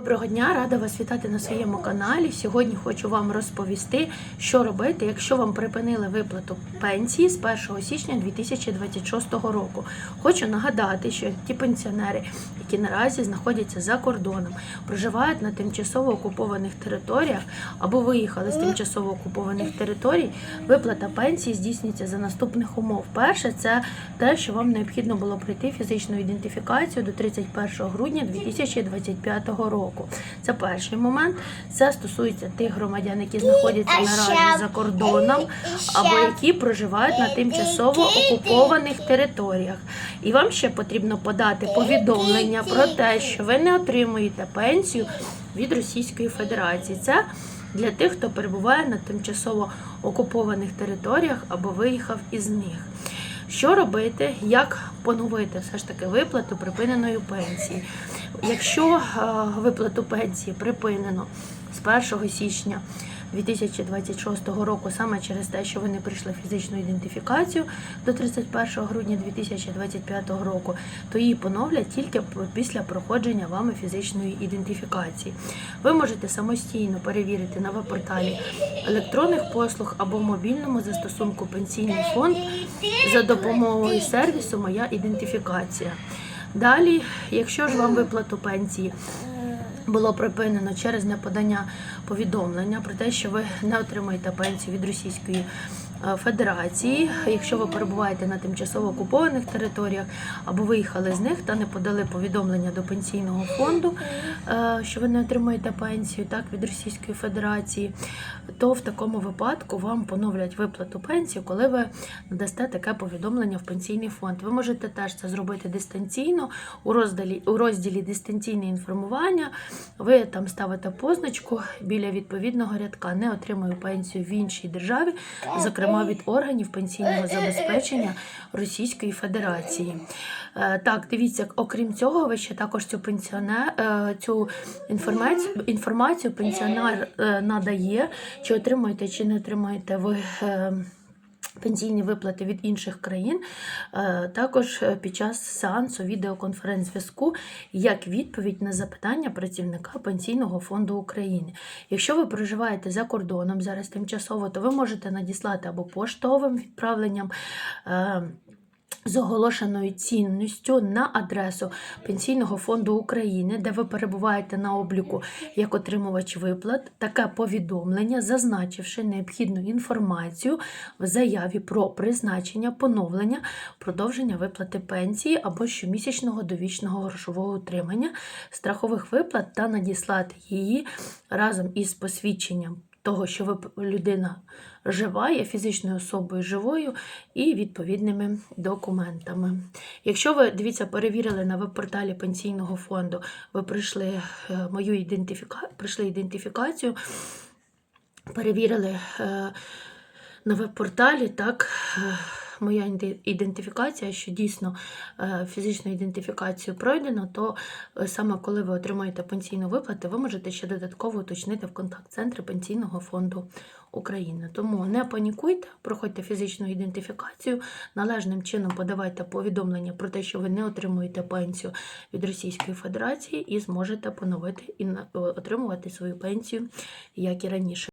Доброго дня, рада вас вітати на своєму каналі. Сьогодні хочу вам розповісти, що робити, якщо вам припинили виплату пенсії з 1 січня 2026 року. Хочу нагадати, що ті пенсіонери, які наразі знаходяться за кордоном, проживають на тимчасово окупованих територіях або виїхали з тимчасово окупованих територій, виплата пенсії здійснюється за наступних умов. Перше, це те, що вам необхідно було пройти фізичну ідентифікацію до 31 грудня 2025 року. Це перший момент. Це стосується тих громадян, які знаходяться наразі за кордоном, або які проживають на тимчасово окупованих територіях. І вам ще потрібно подати повідомлення про те, що ви не отримуєте пенсію від Російської Федерації. Це для тих, хто перебуває на тимчасово окупованих територіях або виїхав із них. Що робити, як поновити все ж таки виплату припиненої пенсії? Якщо е, виплату пенсії припинено з 1 січня 2026 року, саме через те, що ви не прийшли фізичну ідентифікацію до 31 грудня 2025 року, то її поновлять тільки після проходження вами фізичної ідентифікації. Ви можете самостійно перевірити на веб-порталі електронних послуг або мобільному застосунку Пенсійний фонд за допомогою сервісу Моя ідентифікація. Далі, якщо ж вам виплату пенсії було припинено через неподання повідомлення про те, що ви не отримуєте пенсію від Російської Федерації, якщо ви перебуваєте на тимчасово окупованих територіях або виїхали з них та не подали повідомлення до пенсійного фонду, е, що ви не отримуєте пенсію так від Російської Федерації, то в такому випадку вам поновлять виплату пенсії, коли ви надасте таке повідомлення в пенсійний фонд. Ви можете теж це зробити дистанційно у розділі у розділі дистанційне інформування. Ви там ставите позначку біля відповідного рядка не отримую пенсію в іншій державі, зокрема від органів пенсійного забезпечення Російської Федерації. Е, Так, дивіться, окрім цього, ви ще також цю пенсіонер е, цю інформацію інформацію пенсіонер е, надає, чи отримуєте, чи не отримуєте ви. Е, Пенсійні виплати від інших країн, е, також е, під час сеансу відеоконференц-зв'язку як відповідь на запитання працівника Пенсійного фонду України. Якщо ви проживаєте за кордоном зараз тимчасово, то ви можете надіслати або поштовим відправленням. З оголошеною цінністю на адресу Пенсійного фонду України, де ви перебуваєте на обліку як отримувач виплат, таке повідомлення, зазначивши необхідну інформацію в заяві про призначення, поновлення, продовження виплати пенсії або щомісячного довічного грошового утримання, страхових виплат та надіслати її разом із посвідченням того, що ви людина жива, є фізичною особою живою і відповідними документами. Якщо ви дивіться, перевірили на веб-порталі пенсійного фонду, ви прийшли е, мою ідентифіка... прийшли ідентифікацію, перевірили е, на веб-порталі, так. Е, Моя іде- ідентифікація, що дійсно е, фізичну ідентифікацію пройдено, то е, саме коли ви отримаєте пенсійну виплату, ви можете ще додатково уточнити в контакт-центрі Пенсійного фонду України. Тому не панікуйте, проходьте фізичну ідентифікацію, належним чином подавайте повідомлення про те, що ви не отримуєте пенсію від Російської Федерації, і зможете поновити і на- отримувати свою пенсію, як і раніше.